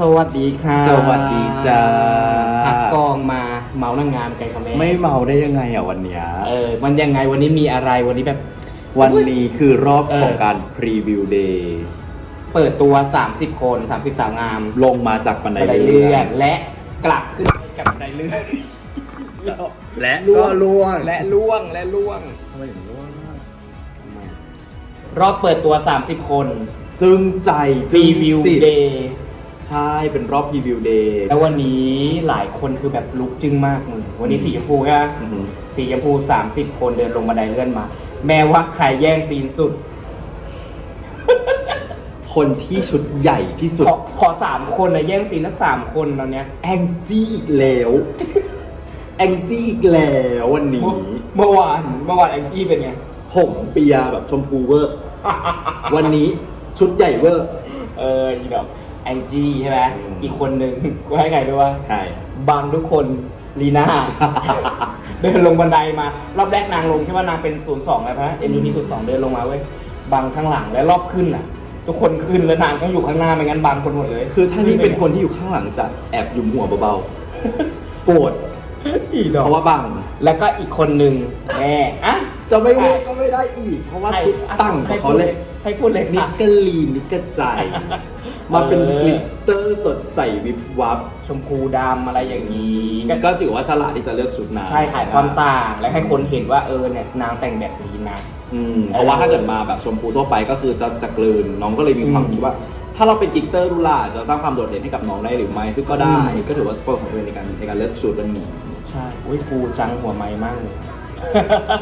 สวัสดีค่ะสวัสดีจ้าพักกองมาเมาส์นางงามกันค่ะแม่ไม่เมาได้ยังไงอะวันเนี้ยเออมันยังไงวันนี้มีอะไรวันนี้แบบ วันนี้คือรอบเออของการพรีวิวเดย์เปิดตัว 30 คน 30สาวงาม ลงมาจากบันไดบันไดเลื่เลื่ออนนและกลับขึ้นไปกับบันไดเลื่อนและล่วก็งล่วงและล่วงและล่วงทำไมถึงล่วงอะรอบเปิดตัว 30 คน จึงใจพรีวิวจิตเดย์ ใช่เป็นรอบพรีวิวเดย์แล้ววันนี้หลายคนคือแบบลุกจึ้งมากมึงวันนี้สีชมพูใช่ไหมอือหือ สีชมพู 30 คนเดินลงบันไดเลื่อนมา แม้ว่าใครแย่งซีนสุด คนที่ชุดใหญ่ที่สุดขอขอสามคนนะแย่งซีนทั้งสามคนตอนเนี้ยแองจี้อีกแล้วแองจี้อีกแล้ววันนี้เมื่อเมื่อวานเมื่อวานแองจี้เป็นไง ผมเปียแบบชมพูเวอร์ วันนี้ชุดใหญ่เวอร์ เอออีดอก แองจี้ใช่ไหมอืม อีกคนหนึ่งกูให้ใครด้วยว่าใช่ บังทุกคนลีน่า เดินลงบันไดมา รอบแรกนางลงใช่ไหมนางเป็นศูนย์สองเลยพะเอ็นพีศูนย์สองเดินลงมาเว้ยบังข้างหลังและรอบขึ้นอะ ทุกคนขึ้นแล้วนางต้องอยู่ข้างหน้าไม่งั้นบังคนหมดเลยคือถ้านี่เป็นคนที่อยู่ข้างหลังจะแอบยุมหัวเบาๆ โกรธอีดอเพกราะว่าบังแล้วก็อีกคนหนึ่งแม่อะ จะไม่พูดก็ไม่ได้อีก เพราะว่าชุดตั้งของเขาเลยให้พูดเลยนิค่ะกกลีนนิกกระจาย มาเป็นเออกลิตเตอร์สดใสวิบวับชมพูดำอะไรอย่างนี้ ก็ถือว่าฉลาดที่จะเลือกชุดนางใช่ขายความต่างและให้คนเห็นว่าเออเนี่ยนางแต่งแบบนี้นะอืมเพราะว่าถ้าเกิดมาแบบชมพูทั่วไปก็คือจะจะกลืนน้องก็เลยมีความอืมคิดว่า ถ้าเราเป็นกิกเตอร์ดูล่าจะสร้างความโดดเด่นให้กับน้องได้หรือไม่ซึ่งก็ได้อืมก็ถือว่าเป็นของตัวเองในการในการเลือกชุดเรื่องนี้ใช่อุ้ยกูจังหัวไม้มากเลย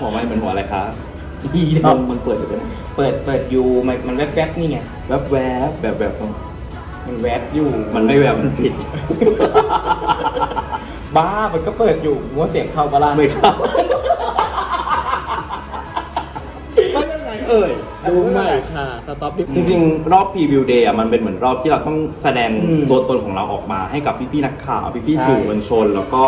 หัวไม่เป็นหัวอะไรคะดีมัเนาะนมันเปิดอยู่ด้วยนะเปิดเปิดอยู่มันมันแวบแวบๆนี่ไงแวบแวบแบบแบบตรง มันแวบอยู่ มันไม่แวบมันผิด บ้า มันก็เปิดอยู่ว่าเสียงเข้าปะล่ะไม่เข้าว่ายังไงเอ่ยดูใหม่ค่ะสต็อปดิจริงๆ รอบพรีวิวเดย์มันเป็นเหมือนรอบที่เราต้องแสดงอืมตัวตนของเราออกมาให้กับพี่ๆนักข่าวพี่ใช่ๆสื่อมวลชน แล้วก็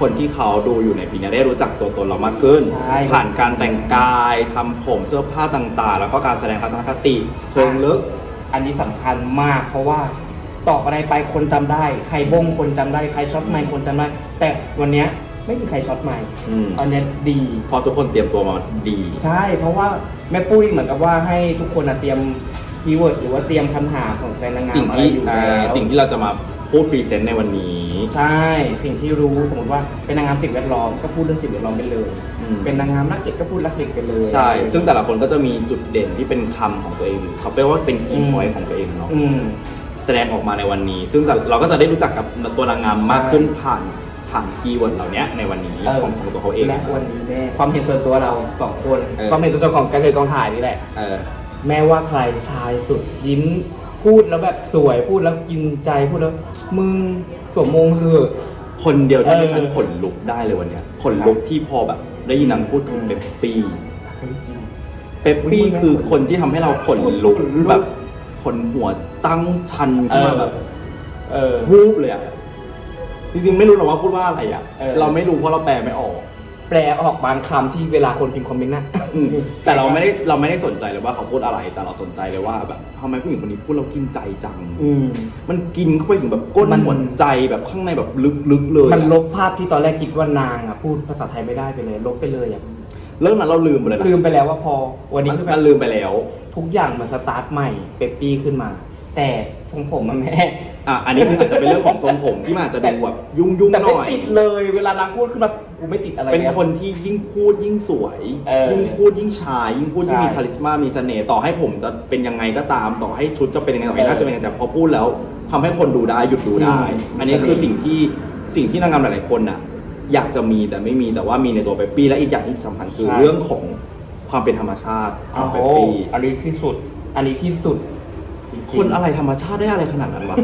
คนที่เขาดูอยู่ในปีนี้ได้รู้จักตัวตนเรามากขึ้น ใช่ ผ่านการแต่งกายทำผมเสื้อผ้าต่างๆ แล้วก็การแสดงทัศนคติเชิงลึก อันนี้สำคัญมาก เพราะว่าต่อไปไปคนจำได้ ใครบ้งคนจำได้ใครช็อตไมค์คนจำได้ แต่วันเนี้ยไม่มีใครช็อตไมค์อืมตอนเนี้ยดีเพราะทุกคนเตรียมตัวมาดี ใช่ เพราะว่าแม่ปุ้ยเหมือนกับว่าให้ทุกคนอะเตรียมคีย์เวิร์ดหรือว่าเตรียมคำถามของแฟนนางงามสิ่งอะไรที่อยู่อ่าแล้วสิ่งที่เราจะมา พูดพรีเซนต์ในวันนี้ ใช่สิ่งที่รู้สมมติว่าเป็นนางงามสิ่งแวดล้อมก็พูดเรื่องสิ่งแวดล้อมไปเลย อืม เป็นนางงามรักเด็กก็พูดรักเด็กไปเลย ใช่ ซึ่งแต่ละคนก็จะมีจุดเด่นที่เป็นคำของตัวเอง เขาเรียกว่าเป็นคีย์พอยต์ของตัวเองเนาะ อืม แสดงออกมาในวันนี้ ซึ่งเราก็จะได้รู้จักกับตัวนางงามมากขึ้นผ่านผ่านคีย์เวิร์ดเหล่านี้ในวันนี้เออ ของของตัวเขาเอง และวันนี้แม่ความเห็นส่วนตัวเราสองคน เออ ความเห็นส่วนตัวของกระเทยกองถ่ายนี่แหละ เออ แม้ว่าใครชายสุดยิ้ม พูดแล้วแบบสวยพูดแล้วกินใจพูดแล้ว มึงสวมมงคือ คนเดียวที่เออดิฉันขนลุกได้เลยวันเนี้ยขนลุกที่พอแบบ ได้ยินนางพูดถึงเปปปี้จริงเปปปี้คือคนที่ทำให้เราขนลุกขนลุกแบบขนหัวตั้งชันขึ้นมาแบบเออ วูบเลยอะจริงๆไม่รู้หรอกว่าพูดว่าอะไรอะเออ เราไม่รู้เพราะเราแปลไม่ออก แปลออกบางคำที่เวลาคนพิมพ์คอมเมนต์นะอืมแต่เราไม่ได้เราไม่ได้สนใจเลยว่าเขาพูดอะไร แต่เราสนใจเลยว่าแบบทำไมผู้หญิงคนนี้พูดเรากินใจจัง อืม มันกินเข้าไปถึงแบบก้นมัน หัวใจแบบข้างในแบบลึกๆเลยอะมันลบภาพที่ตอนแรกคิดว่านางอะพูดภาษาไทยไม่ได้ไปเลย ลบไปเลยอะเริ่มนั้นเราลืมไปเลยนะลืมไปแล้วว่าพอวันนี้คือแบมับนลืมไปแล้ว ทุกอย่างมันสตาร์ทใหม่เปปปี้ขึ้นมา แต่ทรงผมมันแม่ อะอันนี้คืออาจจะเป็นเรื่องของทรงผมที่มันอาจจะดูแบบยุ่งๆแต่หไม่น่อย ติดเลยเวลานางพูดขึ้นมากูไม่ติดอะไรเป็นแล้วคนที่ยิ่งพูดยิ่งสวย เออยิ่งพูดยิ่งชาย ยิ่งพูดยิ่งมีใช่คาลิสมามีเสน่ห์ต่อให้ผมจะเป็นยังไงก็ตามต่อให้ชุดจะเป็นยังไงต่อให้เออหน่าจะเป็นยังไงแต่พอพูดแล้วทำให้คนดูได้หยุดดูได้ อืมอันนี้คือสิ่งที่สิ่งที่นางงามหลายๆคนน่ะ อยากจะมีแต่ไม่มีแต่ว่ามีในตัวเปปปี้และอีกอย่างที่สำคัญคือใช่ เรื่องของความเป็นธรรมชาติขอโอ้งโหเปปปี้ อันนี้ที่สุด อันนี้ที่สุด จริงๆ คนอะไรธรรมชาติได้อะไรขนาดนั้นวะ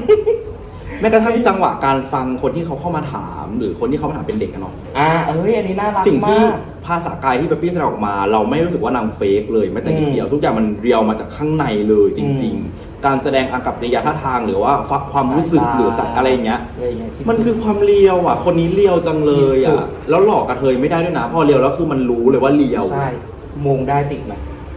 แม้กระทั่งจังหวะการฟังคนที่เขาเข้ามาถาม หรือคนที่เขามาถามเป็นเด็กกันเนาะอ่าเอ้ยอันนี้น่ารักสิ่งที่มาก ภาษากายที่เปปปี้แสดงออกมา เราไม่รู้สึกว่านางเฟกเลยแม้แต่นิดอืมเดียว ทุกอย่างมันเรียวมาจากข้างในเลยจริงอืมๆการแสดงอากับกิริยาท่าทางหรือว่าฟักความรู้สึกสายตา หรือสัตว์อะไรอย่างเงี้ย อะไรอย่างเงี้ยที่สุด มันคือความเลียวอะ คนนี้เลียวจังเลยที่สุอะ ด แล้วหลอกกระเทยไม่ได้ด้วยนะ พอเลียวแล้วคือมันรู้เลยว่าเลียว ใช่มงได้ติดไหม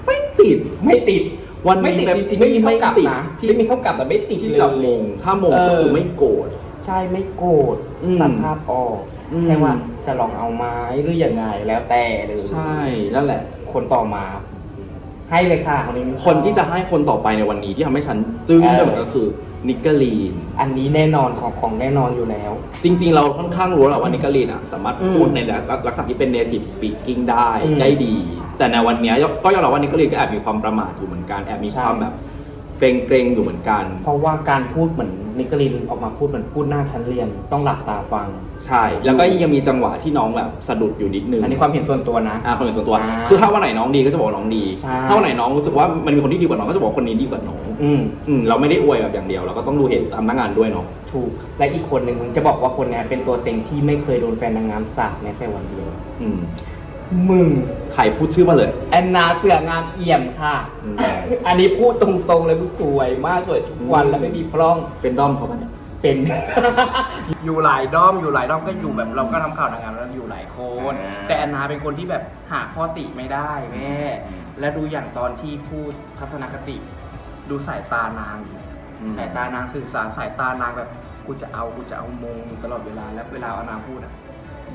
ไม่ติด ไม่ติด วันไม่นี้ติดแบบจริงๆไม่มีไม่เท่ากับติดนะที่ไม่มีเท่ากับแต่ไม่ติดที่เลยจะมงถ้ามงก็คือไม่โกรธ ใช่ไม่โกรธอืมตัดภาพออกอืม แค่ว่าจะลองเอาไม้หรือยังไงแล้วแต่เลยใช่นั่นแหละ คนต่อมา ให้เลยค่ะคนนี้คนที่จะให้คนต่อไปในวันนี้ที่ทำให้ฉันจึ้งได้เหมือนก็คือ นิกเกอรีน อันนี้แน่นอนของของแน่นอนอยู่แล้ว จริง ๆ เราค่อนข้างรู้แล้วว่านิกเกอรีนอะสามารถอืมพูดในลักษณะที่เป็น native speaking ได้อืมได้ดี แต่ในวันเนี้ยก็ยอมรับว่านิกเกอรีนก็แอบมีความประมาทอยู่เหมือนกันแอบมีใช่ ความแบบเกรงๆอยู่เหมือนกัน เพราะว่าการพูดเหมือน นิกลินออกมาพูดเหมือนพูดหน้าชั้นเรียน ต้องหลับตาฟัง ใช่ แล้วก็ยังมีจังหวะที่น้องแบบสะดุดอยู่นิดนึงอันนี้ความเห็นส่วนตัวนะ อ่าคนเป็นส่วนตัว อ่าคือถ้าวันไหนน้องดีก็จะบอกว่าน้องดี ใช่ ถ้าวันไหนน้องรู้สึกว่ามันมีคนที่ดีกว่าน้องก็จะบอกว่าคนนี้ดีกว่าน้องอืม อืมเราไม่ได้อวยแบบอย่างเดียวเราก็ต้องดูเหตุตามหน้างานด้วยเนาะ ถูก และอีกคนหนึ่งมึงจะบอกว่าคนเนี้ยเป็นตัวเต็งที่ไม่เคยโดนแฟนนางงามสาบแม้แต่วันเดียว อืม มึงใครพูดชื่อมาเลย แอนนาเสืองามเอี่ยมค่ะ อืม อันนี้พูดตรงๆเลยมึงสวยมากสวยทุกวันแล้วไม่มีพร่องเป็นด้อมเขาปะเนี่ย เป็น อยู่หลายด้อมอยู่หลายด้อมก็อยู่แบบเราก็ทำข่าวนางงามแล้วอยู่หลายคน อ่าแต่แอนนาเป็นคนที่แบบหาข้อติไม่ได้แม่อืมและดูอย่างตอนที่พูดทัศนคติ ดูสายตานางอืม สายตานางสื่อสารสายตานางแบบกูจะเอากูจะเอามงตลอดเวลาแล้วเวลาเอานางพูดอะ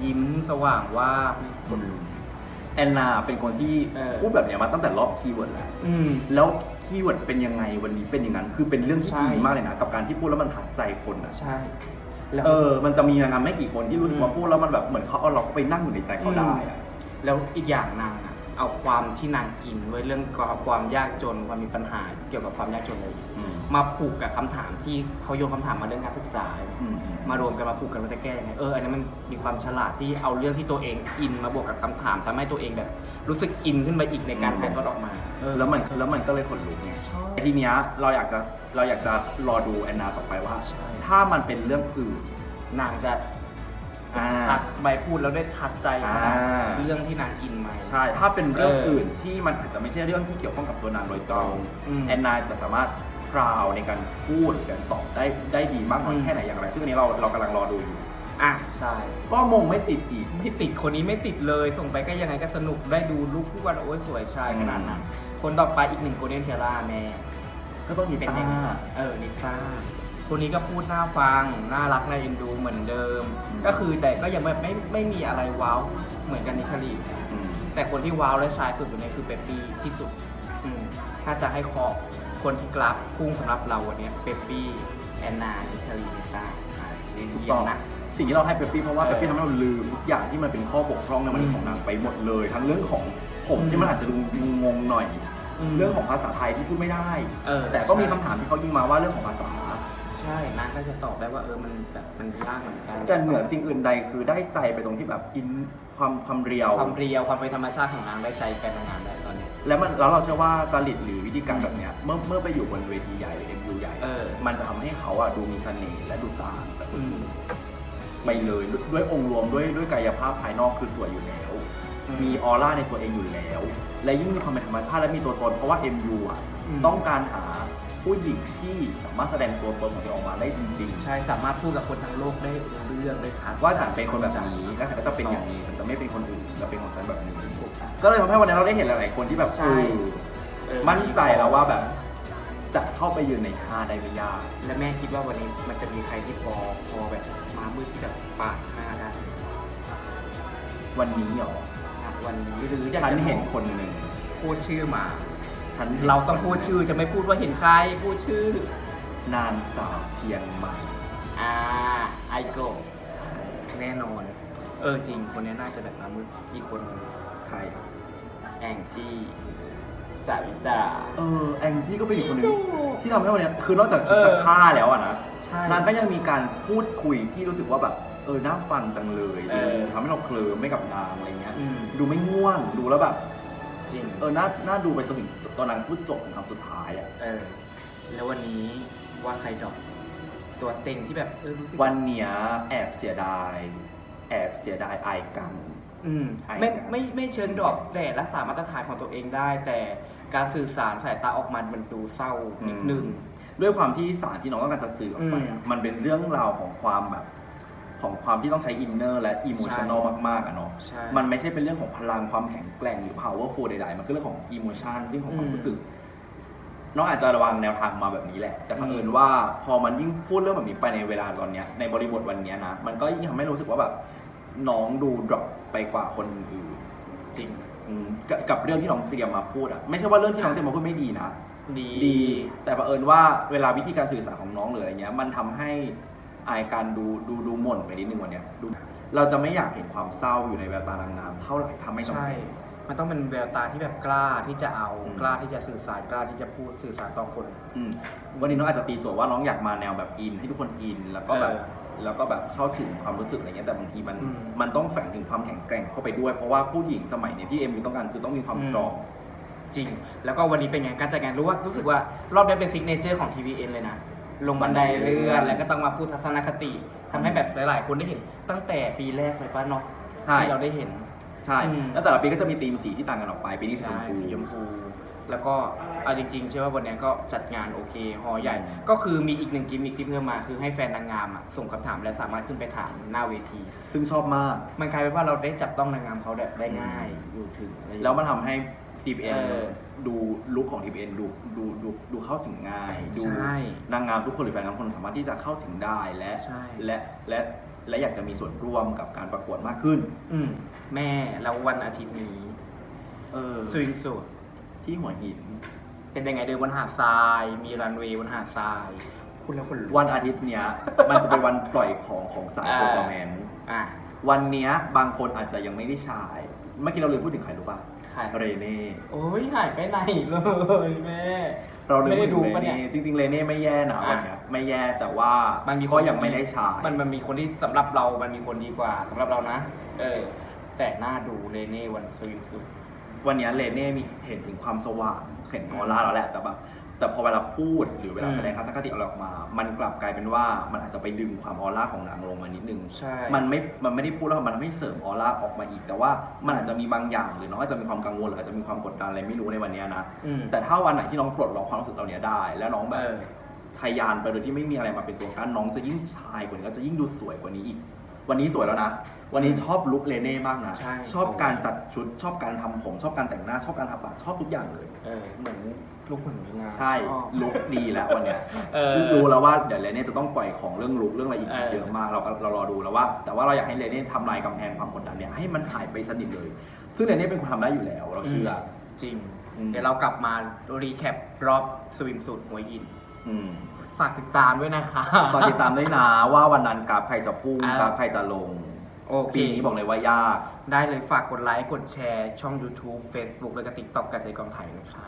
ยิ้มสว่างว่าบคนลุก แอนนาเป็นคนที่เออ พูดแบบเนี้ยมาตั้งแต่รอบคีย์เวิร์ดแล้ว อืม แล้วคีย์เวิร์ดเป็นยังไงวันนี้เป็นอย่างนั้น คือเป็นเรื่องที่ใช่ ดีมากเลยนะ กับการที่พูดแล้วมันทัดใจคนอะใช่ แล้ว เออ มันจะมีนางงามไม่กี่คนที่รู้สึกว่าอืม พูดแล้วมันแบบเหมือนเขาเอาเราเข้าไปนั่งอยู่ในใจเขาได้อะ แล้วอีกอย่างนางอะ เอาความที่นางอินไว้เรื่องความยากจนความมีปัญหาเกี่ยวกับความยากจนเลยอืมมาผูกกับคำถามที่เขาโยนคำถามมาเรื่องการศึกษาอืมมารวมกันมาผูกกันว่าจะแก้ยังไงเอออันนี้มันมีความฉลาดที่เอาเรื่องที่ตัวเองอินมาบวกกับคำถามทำให้ตัวเองแบบ รู้สึกอินขึ้นไปอีกในการถ่ายทอดออกมาเออแล้วมันแล้วมันก็เลยขนลุกไงใช่ทีเนี้ยเราอยากจะเราอยากจะรอดูแอนนาต่อไปว่าใช่ถ้ามันเป็นเรื่องอื่นนางจะ อ่าทัดใบพูดแล้วได้ทัดใจขนาดอ่า เรื่องที่นางอินไหม ใช่ ถ้าเป็นเรื่องเอออื่อื่นที่มันอาจจะไม่ใช่เรื่องที่เกี่ยวข้องกับตัวนางโดยตรงอืมแอนนาจะสามารถพราวในการพูดหรือการตอบได้ได้ดีมากน้อยอืม แค่ไหนอย่างไร ซึ่งอันนี้เราเรากำลังรอดูอยู่ อะใช่ ก็มงไม่ติดอีก ไม่ติดคนนี้ไม่ติดเลย ส่งไปก็ยังไงก็สนุกได้ดูลูกคู่กันโอ้ยสวยชายขนาดนั้น คนต่อไปอีกหนึ่งโกลเด้นเทล่าแม่ก็ต้องมีเป็นตายังไงเออนิต้า คนนี้ก็พูดน่าฟัง น่ารักน่าเอ็นดูเหมือนเดิม ก็คือแต่ก็ยังไม่ไม่ไม่มีอะไรว้าวเหมือนกันนิคารีอืมแต่คนที่ว้าวและชายสุดอยู่ในคือเปปปี้ที่สุดอืมถ้าจะให้เคาะคนที่กราฟพุ่งสำหรับเราวันนี้เปปปี้แอนนานิคารีนิต้าอ่าเรียนถูกเยี่ต้ยอมงนะ สิ่งที่เราให้เปปปี้เพราะว่าเอเปอปปี้ทำให้เราลืมทุกอย่างที่มันเป็นข้อบกพร่องในวันอืนี้มของนางไปหมดเลย ทั้งเรื่องของผมอืมที่มันอาจจะดูงงๆหน่อย อืมเรื่องของภาษาไทยที่พูดไม่ได้ เออแต่ก็มีคำถามที่เขายิงมาว่าเรื่องของภาษา ใช่นางก็จะตอบได้ว่าเออมันแบบมันยากเหมือนกันแต่เหนือสิ่งอื่นใดคือได้ใจไปตรงที่แบบอินความความเรียว ความเรียวความเป็นธรรมชาติของนางได้ใจแฟนนางงามได้ตอนนี้ แล้วมันแล้วเราเชื่อว่าจริตหรือวิธีการแบบเนี้ยเมื่อเมื่อไปอยู่บนเวทีใหญ่หรือเอ็มยูใหญ่เออ มันจะทำให้เขาอะดูมีเสน่ห์และดูต่างจากคนอืมอื่นไปเลยด้วยด้วยองค์รวมด้วยด้วยกายภาพภายนอกคือสวยอยู่แล้ว อืมมีออร่าในตัวเองอยู่แล้ว และยิ่งมีความเป็นธรรมชาติและมีตัวตนเพราะว่า MU อะอืม ต้องการหา ผู้หญิงที่สามารถแสดงตัวตนของตัวเองออกมาได้จริงใช่สามารถพูดกับคนทั้งโลกได้รู้เรื่องได้ทัดๆว่าฉันเป็นคนแบบนี้และฉันก็จะเป็นอย่างนี้ฉันจะไม่เป็นคนอื่นฉันจะเป็นของฉันแบบนี้ถูกต้องก็เลยทำให้วันนี้เราได้เห็นหลายๆคนที่แบบใช่เออเออมั่นใจแล้วว่าแบบจะเข้าไปยืนในค่าได้ไม่ยาก และแม่คิดว่าวันนี้มันจะมีใครที่พอพอแบบมามืดที่แบบปาดหน้าได้วันนี้เหรออะวันนี้หรืออยากฉันจะเห็นคนหนึ่งพูดชื่อมา ฉันเราต้องพูดชื่อจะไม่พูดว่าเห็นใครพูดชื่อ นางสาวเชียงใหม่อ่าไอโกแน่นอน เออจริงคนนี้น่าจะแบบมามืดอีกคนหนึ่งใครอะแองจี้สาวิตา เออแองจี้ก็เป็นอีกคนหนึ่งที่ทำให้วันเนี้ยคือนอกจากเออ จะฆ่าแล้วอะนะใช่ นางก็ยังมีการพูดคุยที่รู้สึกว่าแบบเออน่าฟังจังเลยเออทำให้เราเคลิ้มไม่กับนางอะไรเงี้ย อืม ดูไม่ง่วงดูแล้วแบบ จริง เออน่าน่าดูไปจนถึงตอนนางพูดจบถึงคำสุดท้ายอะเออ แล้ววันนี้ว่าใครดรอกตัวเต็งที่แบบเออรู้สึก วันเนี้ยแอบเสียดาย แอบเสียดายไอายกัน อืมใช่ไม่ครับไม่ไม่เชิงดรอกแต่รักษามาตรฐานของตัวเองได้ แต่การสื่อสารสายตาออกมามันดูเศร้านิดนึง ด้วยความที่สารที่น้องต้องการจะสื่อออกไปอะอืม มันเป็นเรื่องราวของความแบบ ของความที่ต้องใช้อินเนอร์และอิโมชันอลใช่มากๆอะเนาะ ใช่มันไม่ใช่เป็นเรื่องของพลังความแข็งแกร่งหรือ powerful ใดๆ มันคือเรื่องของ emotion เรื่องของความอืมรู้สึก น้องอาจจะระวังแนวทางมาแบบนี้แหละ แต่เผอิญว่าพอมันยิ่งพูดเรื่องแบบนี้ไปในเวลาตอนเนี้ยในบริบทวันเนี้ยนะ มันก็ยิ่งทำให้รู้สึกว่าแบบน้องดูดรอปไปกว่าคนอื่น จริง อืมกับกับเรื่องที่น้องเตรียมมาพูดอะไม่ใช่ว่าเรื่องที่น้องเตรียมมาพูดไม่ดีนะ ดี ดี แต่เผอิญว่าเวลาวิธีการสื่อสารของน้องหรืออะไรเงี้ย มันทำให้ อายการดูดูดูหม่นไปนิดนึงวันเนี้ยดูเราจะไม่อยากเห็นความเศร้าอยู่ในแววตานางงามเท่าไหร่ทำไม่จำใช่เป็นมันต้องเป็นแววตาที่แบบกล้าที่จะเอาอืม กล้าที่จะสื่อสารกล้าที่จะพูดสื่อสารต่อคน อืมวันนี้น้องอาจจะตีโจทย์ว่าน้องอยากมาแนวแบบอิน ให้ทุกคนอิน แล้วก็แบบเออแล้วก็แบบเข้าถึงความรู้สึกอะไรเงี้ยแต่บางทีมันอืมมันต้องแฝงถึงความแข็งแกร่งเข้าไปด้วย เพราะว่าผู้หญิงสมัยเนี้ยที่เอ็มยูต้องการคือต้องมีความอืสมตรอง จริง แล้วก็วันนี้เป็นไงการจัดงานรู้ว่ารู้สึกว่ารอบนี้เป็นซิกเนเจอร์ของ TVN เลยนะ ลงบันไดเลื่อนแล้วก็ต้องมาพูดทัศนคติทำให้แบบหลาย ๆ คนได้เห็น ตั้งแต่ปีแรกเลยป่ะเนาะใช่ ที่เราได้เห็น ใช่ อืม แล้วแต่ละปีก็จะมีธีมสีที่ต่างกันออกไป ปีนี้สีชใช่มพูสีชมพูแล้วก็เอาจริง ๆ เชื่อว่าวันนี้ก็จัดงานโอเคฮอใหญ่ อืม ก็คือมีอีกหนึ่งกิมมิคที่เพิ่มมาคือให้แฟนนางงามอะส่งคำถามและสามารถขึ้นไปถามหน้าเวที ซึ่งชอบมาก มันกลายเป็นว่าเราได้จับต้องนางงามเขาแบบได้ง่ายอยู่ถึงอะไรอย่างเงี้ย แล้วมันทำให้ TPN เออ ดูลุคของ TPN ดูดูดูดูเข้าถึงง่าย ดูใช่ นางงามทุกคนหรือแฟนนางงามทุกคนสามารถที่จะเข้าถึงได้และใช่ และและและอยากจะมีส่วนร่วมกับการประกวดมากขึ้น อืมแม่แล้ววันอาทิตย์นี้เออสวิงสุดที่หัวหิน เป็นยังไงเดินบนหาดทราย มีรันเวย์บนหาดทราย คุณแล้วคนลุก วันอาทิตย์เนี้ย มันจะเป็นวันปล่อยของของสายอ่า โปรแกรมแมนอะ วันเนี้ยบางคนอาจจะยังไม่ได้ฉาย เมื่อกี้เราลืมพูดถึงใครรู้ป่ะ ใครเรเน่ โอ้ยหายไปไหนเลยแม่ เราลืมไม่ได้พูดถึงดูปะเนี่ยเรเน่จริงๆเรเน่ไม่แย่นะอะวันเนี้ยไม่แย่แต่ว่ามันมีก็ยังไม่ได้ฉายมันมันมีคนที่สำหรับเรา มันมีคนดีกว่าสำหรับเรานะ เออ แต่หน้าดูเลเน่วันสวิงสุด วันเนี้ยเรเน่มีเห็นถึงความสว่างเห็นออร่าแล้วแหละแต่แบบ แต่พอเวลาพูดหรือเวลาอืมแสดงทัศนคติอะไรออกมา มันกลับกลายเป็นว่ามันอาจจะไปดึงความออร่าของนางลงมานิดนึง ใช่ มันไม่ มันไม่ได้พูดแล้วมันไม่เสริมออร่าออกมาอีก แต่ว่ามันอาจจะมีบางอย่างหรือน้องอาจจะมีความกังวลหรืออาจจะมีความกดดันอะไรไม่รู้ในวันเนี้ยนะ อืม แต่ถ้าวันไหนที่น้องปลดล็อกความรู้สึกเหล่านี้ได้ แล้วน้องแบบเออ ทะยานไปโดยที่ไม่มีอะไรมาเป็นตัวกั้นน้องจะยิ่งชายกว่านี้ก็จะยิ่งดูสวยกว่านี้อีก วันนี้สวยแล้วนะ วันนี้ชอบลุคเลเน่มากนะ ใช่ ชอบการจัดชุด ชอบการทำผม ชอบการแต่งหน้า ชอบการทาปาก ชอบทุกอย่างเลย เออเหมือน ลูกเหมือนงานใช่ชอบ ลุคดีแล้ววันเนี้ยเออ รู้แล้วว่าเดี๋ยวเลเน่จะต้องปล่อยของเรื่องลุคเรื่องอะไรอีกเออ เยอะมากเราเรารอดูแล้วว่า แต่ว่าเราอยากให้เลเน่ทำลายกำแพงความกดดันเนี่ยให้มันหายไปสนิทเลย ซึ่งเลเน่เป็นคนทำได้อยู่แล้วเราเชื่อ จริง อืม เดี๋ยวเรากลับมารีแคปรอบสวิมสุดหัวหิน อืม ฝากติดตามด้วยนะคะฝากติดตามด้วยนะว่าวันนั้นกราฟใครจะพุ่งอ่ากราฟใครจะลง โอเค ปีนี้บอกเลยว่ายาก ได้เลยฝากกดไลค์ กดแชร์ ช่อง YouTube Facebook แล้วก็ TikTok กันเลยกองไทยนะคะ